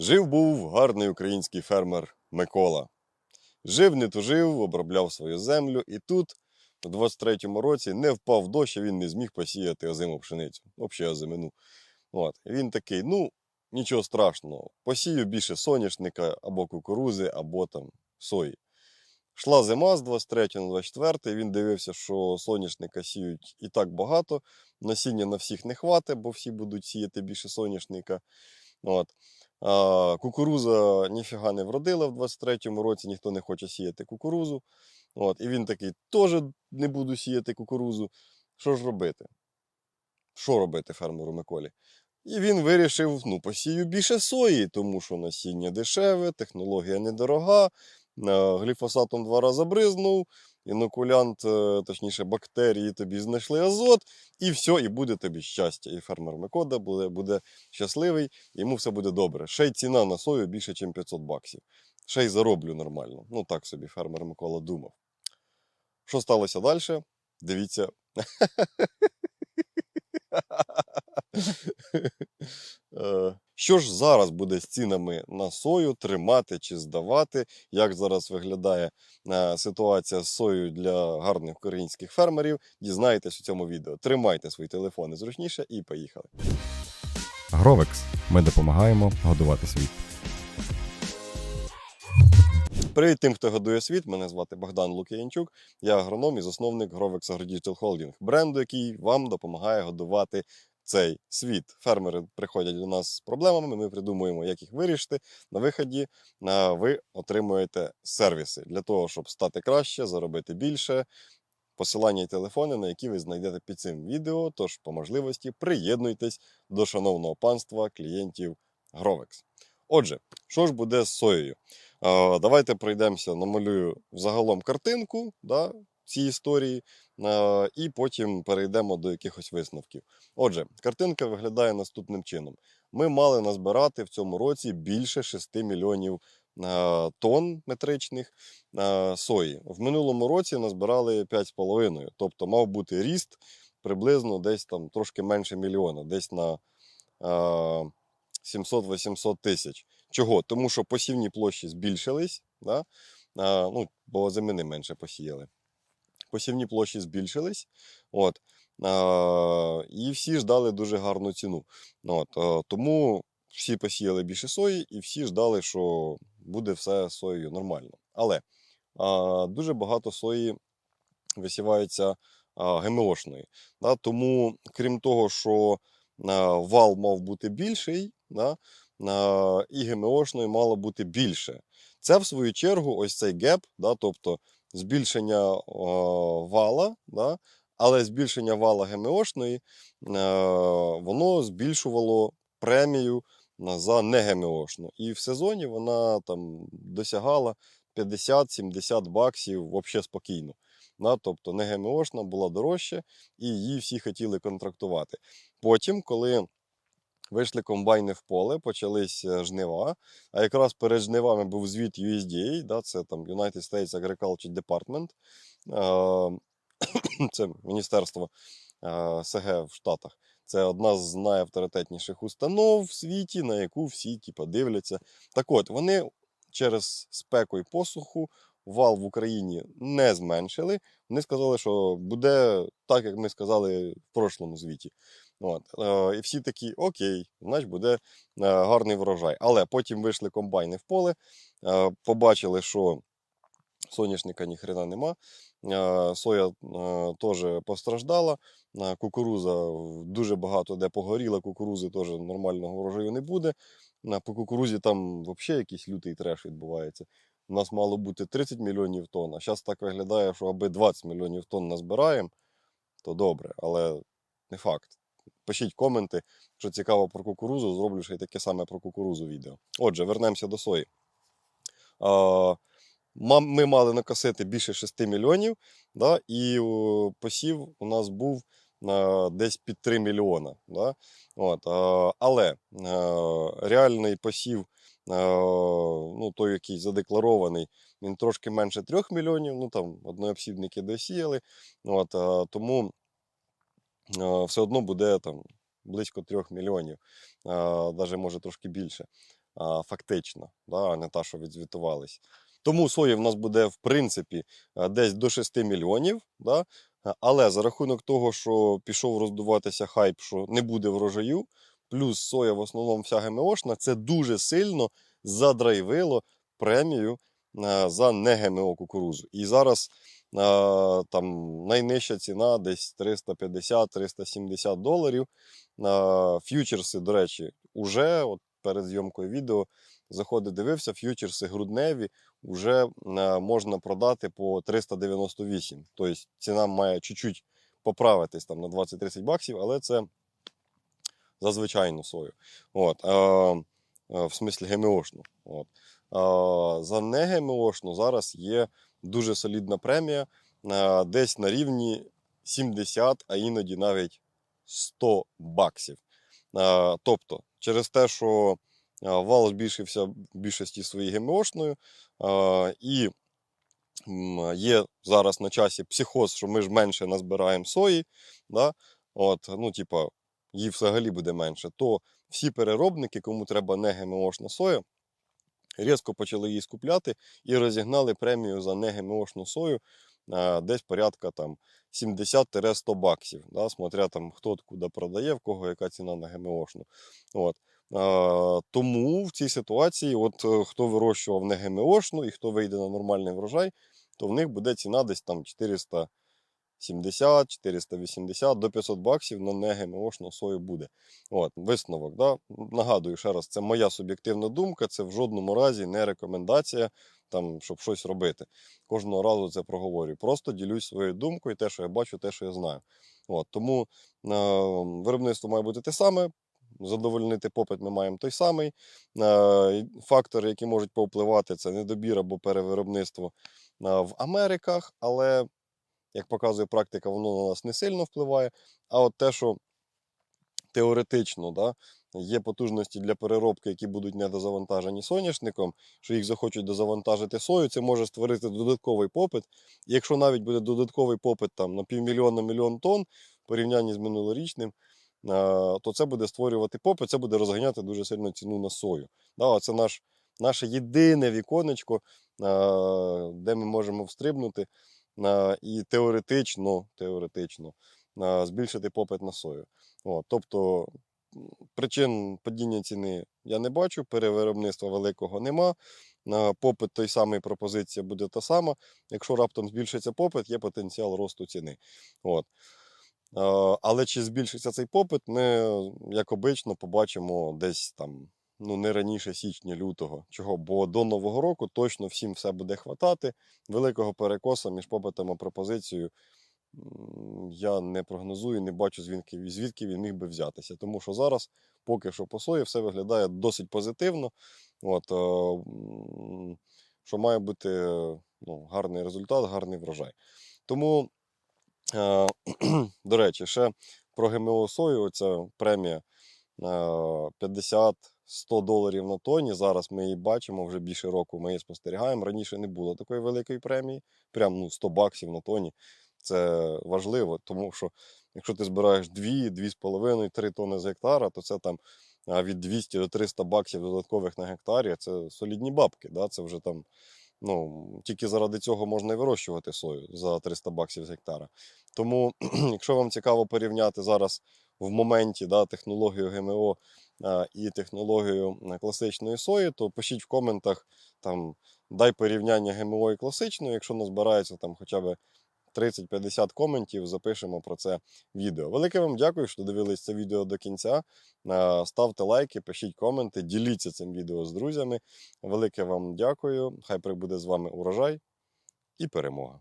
Жив був гарний український фермер Микола. Жив, не тужив, обробляв свою землю, і тут, у 23-му році, не впав дощ, він не зміг посіяти озиму пшеницю, взагалі озимину. От. Він такий: ну, нічого страшного, посію більше соняшника або кукурузи, або там сої. Шла зима з 23 на 24, він дивився, що соняшника сіють і так багато, насіння на всіх не хватить, бо всі будуть сіяти більше соняшника. От. Кукуруза ніфіга не вродила в 23-му році, ніхто не хоче сіяти кукурузу. От. І він такий, теж не буду сіяти кукурузу. Що ж робити? Що робити фермеру Миколі? І він вирішив: ну, посію більше сої, тому що насіння дешеве, технологія недорога, гліфосатом два рази бризнув, інокулянт, е, точніше, бактерії тобі знайшли азот, і все, і буде тобі щастя. І фермер Микода буде, буде щасливий, йому все буде добре. Ще й ціна на сою більше, ніж 500 баксів. Ще й зароблю нормально. Ну так собі фермер Микола думав. Що сталося далі? Дивіться. Що ж зараз буде з цінами на сою тримати чи здавати? Як зараз виглядає е, ситуація з соєю для гарних українських фермерів? Дізнаєтесь у цьому відео. Тримайте свої телефони зручніше і поїхали. Гровекс. Ми допомагаємо годувати світ. Привіт тим, хто годує світ. Мене звати Богдан Лук'янчук. Я агроном і засновник Grovex AgroDigital Holding, бренду, який вам допомагає годувати цей світ. Фермери приходять до нас з проблемами. Ми придумуємо, як їх вирішити. На виході ви отримуєте сервіси для того, щоб стати краще, заробити більше. Посилання і телефони, на які ви знайдете під цим відео. Тож, по можливості, приєднуйтесь до шановного панства клієнтів Grovex. Отже, що ж буде з соєю? Давайте пройдемося, намалюю загалом картинку да, цієї історії, і потім перейдемо до якихось висновків. Отже, картинка виглядає наступним чином: ми мали назбирати в цьому році більше 6 мільйонів тонн метричних сої. В минулому році назбирали 5,5, тобто мав бути ріст приблизно десь там трошки менше мільйона, десь на 700-800 тисяч. Чого? Тому що посівні площі збільшились, да? ну, бо зимини менше посіяли. Посівні площі збільшились, от, а, і всі ждали дуже гарну ціну. От, а, тому всі посіяли більше сої, і всі ждали, що буде все соєю нормально. Але а, дуже багато сої висівається а, ГМОшної. Да? Тому, крім того, що а, вал мав бути більший, да? а, і ГМОшної мало бути більше. Це, в свою чергу, ось цей геп, да? тобто збільшення а, вала, да? але збільшення вала ГМОшної, а, воно збільшувало премію за не ГМОшну. І в сезоні вона там досягала 50-70 баксів взагалі спокійно. Да? Тобто не ГМОшна була дорожча, і її всі хотіли контрактувати. Потім, коли вийшли комбайни в поле, почались е, жнива. А якраз перед жнивами був звіт USDA, да, це там United States Agriculture Department, е, це Міністерство е, СГ в Штатах. Це одна з найавторитетніших установ в світі, на яку всі типу, дивляться. Так от, вони через спеку і посуху вал в Україні не зменшили. Вони сказали, що буде так, як ми сказали в прошлому звіті. От. Е, і всі такі, окей, значить буде е, гарний врожай. Але потім вийшли комбайни в поле, е, побачили, що соняшника ніхрена нема. Соя теж постраждала. Кукуруза дуже багато де погоріла, кукурузи теж нормального врожаю не буде. По кукурузі там взагалі якийсь лютий треш відбувається. У нас мало бути 30 мільйонів тонн, а зараз так виглядає, що аби 20 мільйонів тонн назбираємо, то добре, але не факт. Пишіть коменти, що цікаво про кукурузу, зроблю ще й таке саме про кукурузу відео. Отже, вернемося до сої. Ми мали накосити більше 6 мільйонів, да, і посів у нас був десь під 3 мільйона. Да? От, але реальний посів, ну, той, який задекларований, він трошки менше 3 мільйонів, ну там однообсідники досіяли. От, тому все одно буде там близько 3 мільйонів, навіть може трошки більше. а, фактична, да, не та, що відзвітувались. Тому сої в нас буде, в принципі, десь до 6 мільйонів. Да? Але за рахунок того, що пішов роздуватися хайп, що не буде врожаю, плюс соя в основному вся ГМОшна, це дуже сильно задрайвило премію за не ГМО кукурузу. І зараз там найнижча ціна десь 350-370 доларів. Ф'ючерси, до речі, уже от перед зйомкою відео заходив, дивився, ф'ючерси грудневі вже можна продати по 398. Тобто ціна має чуть-чуть поправитись там на 20-30 баксів, але це за звичайну сою. От, а, а, в смислі ГМОшну. От. А, за не ГМОшну зараз є дуже солідна премія, десь на рівні 70, а іноді навіть 100 баксів. Тобто, через те, що вал збільшився в більшості своїй ГМОшною, і є зараз на часі психоз, що ми ж менше назбираємо сої, да? От, ну, типа, її взагалі буде менше, то всі переробники, кому треба не ГМОшна соя, різко почали її скупляти і розігнали премію за не ГМОшну сою десь порядка там 70-100 баксів, да, смотря там хто куди продає, в кого яка ціна на ГМОшну. От. Тому в цій ситуації, от е, хто вирощував не ГМОшну і хто вийде на нормальний врожай, то в них буде ціна десь там 470, 480 до 500 баксів на не ГМОшну сою буде. От, висновок. Да? Нагадую ще раз, це моя суб'єктивна думка, це в жодному разі не рекомендація, там, щоб щось робити. Кожного разу це проговорюю. Просто ділюсь своєю думкою, те, що я бачу, те, що я знаю. От, тому е, виробництво має бути те саме. Задовольнити попит ми маємо той самий. Е, Фактори, які можуть повпливати, це недобір або перевиробництво е, в Америках, але, як показує практика, воно на нас не сильно впливає. А от те, що теоретично да, є потужності для переробки, які будуть недозавантажені соняшником, що їх захочуть дозавантажити сою, це може створити додатковий попит. І якщо навіть буде додатковий попит там, на півмільйона мільйон тонн в порівнянні з минулорічним, то це буде створювати попит, це буде розганяти дуже сильно ціну на сою. Да, це наш, наше єдине віконечко, де ми можемо встрибнути і теоретично, теоретично збільшити попит на сою. От, тобто причин падіння ціни я не бачу, перевиробництва великого нема. Попит той самий, пропозиція буде та сама. Якщо раптом збільшиться попит, є потенціал росту ціни. От. Але чи збільшиться цей попит, ми, як обично, побачимо десь там, ну не раніше січня-лютого. Чого? Бо до Нового року точно всім все буде хватати. Великого перекоса між попитом і пропозицією я не прогнозую, не бачу звідки, звідки він міг би взятися. Тому що зараз, поки що по сої, все виглядає досить позитивно. От, е, що має бути ну, гарний результат, гарний врожай. Тому, е, до речі, ще про ГМО сою, оця премія 50-100 доларів на тоні. Зараз ми її бачимо вже більше року. Ми її спостерігаємо. Раніше не було такої великої премії, прям ну, 100 баксів на тоні. Це важливо, тому що якщо ти збираєш 2, 2,5, 3 тони з гектара, то це там від 200 до 300 баксів додаткових на гектарі. Це солідні бабки. Да? Це вже там, ну, тільки заради цього можна і вирощувати сою за 300 баксів з гектара. Тому, якщо вам цікаво порівняти зараз в моменті да, технологію ГМО і технологію класичної сої, то пишіть в коментах там, дай порівняння ГМО і класичної, якщо назбирається там хоча б 30-50 коментів, запишемо про це відео. Велике вам дякую, що дивились це відео до кінця. Ставте лайки, пишіть коменти, діліться цим відео з друзями. Велике вам дякую. Хай прибуде з вами урожай і перемога.